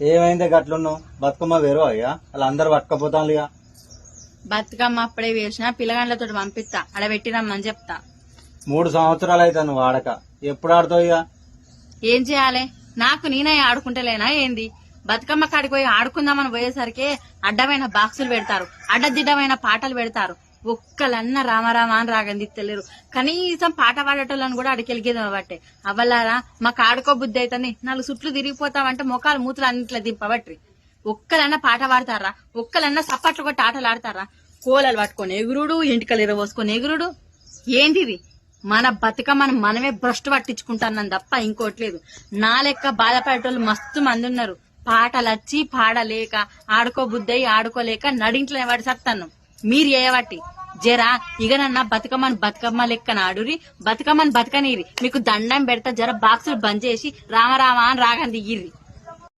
ఏమైంది గట్లున్నావు? బతుకమ్మ వేరు అయ్యా. అలా అందరు పట్టుకపోతాను ఇక బతుకమ్మ అప్పుడే వేసిన పిల్లగాండ్లతో పంపిస్తా అడ పెట్టిరమ్మని చెప్తా. మూడు సంవత్సరాలు అయితే నువ్వు ఆడక. ఎప్పుడు ఆడతావు ఇక ఏం చేయాలి? నాకు నేనే ఆడుకుంటలేనా ఏంది? బతుకమ్మ కాడికి పోయి ఆడుకుందామని పోయేసరికి అడ్డమైన బాక్సులు పెడతారు. అడ్డదిడ్డమైన పాటలు పెడతారు. ఒక్కలన్న రామరామ అని రాగంది తెలియరు కనీసం పాట పాడేటోళ్ళని కూడా అడికెలిగేది బట్టే. అవ్వలారా మాకు ఆడుకో బుద్ధి అవుతుంది నాలుగు సుట్లు తిరిగిపోతామంటే మొఖాలు మూతులు అన్నిట్లో దింపబట్రి. ఒక్కలన్నా పాట పాడతారా? ఒక్కలన్నా సప్పట్లు కొట్టి ఆటలు ఆడతారా? కోలలు పట్టుకొని ఎగురుడు ఇంటికలు ఇరవోసుకొని ఎగురుడు. ఏంటిది? మన బతుకమ్మను మనమే భ్రష్టు పట్టించుకుంటున్నాం తప్ప ఇంకోట్లేదు నా లెక్క బాధపడేటోళ్ళు మస్తు మంది ఉన్నారు. పాటలు వచ్చి పాడలేక ఆడుకో బుద్ధయి ఆడుకోలేక నడింట్లో వాడి సత్తాను మీరు చేయబట్టి జరా ఇగనన్నా బతుకమ్మని బతుకమ్మ లెక్క నాడురి బతుకమ్మని బతకనీరి మీకు దండం పెడతా జర బాక్సులు బంద్ చేసి రామరామ అని రాగంది ఇయ్యిర్రి.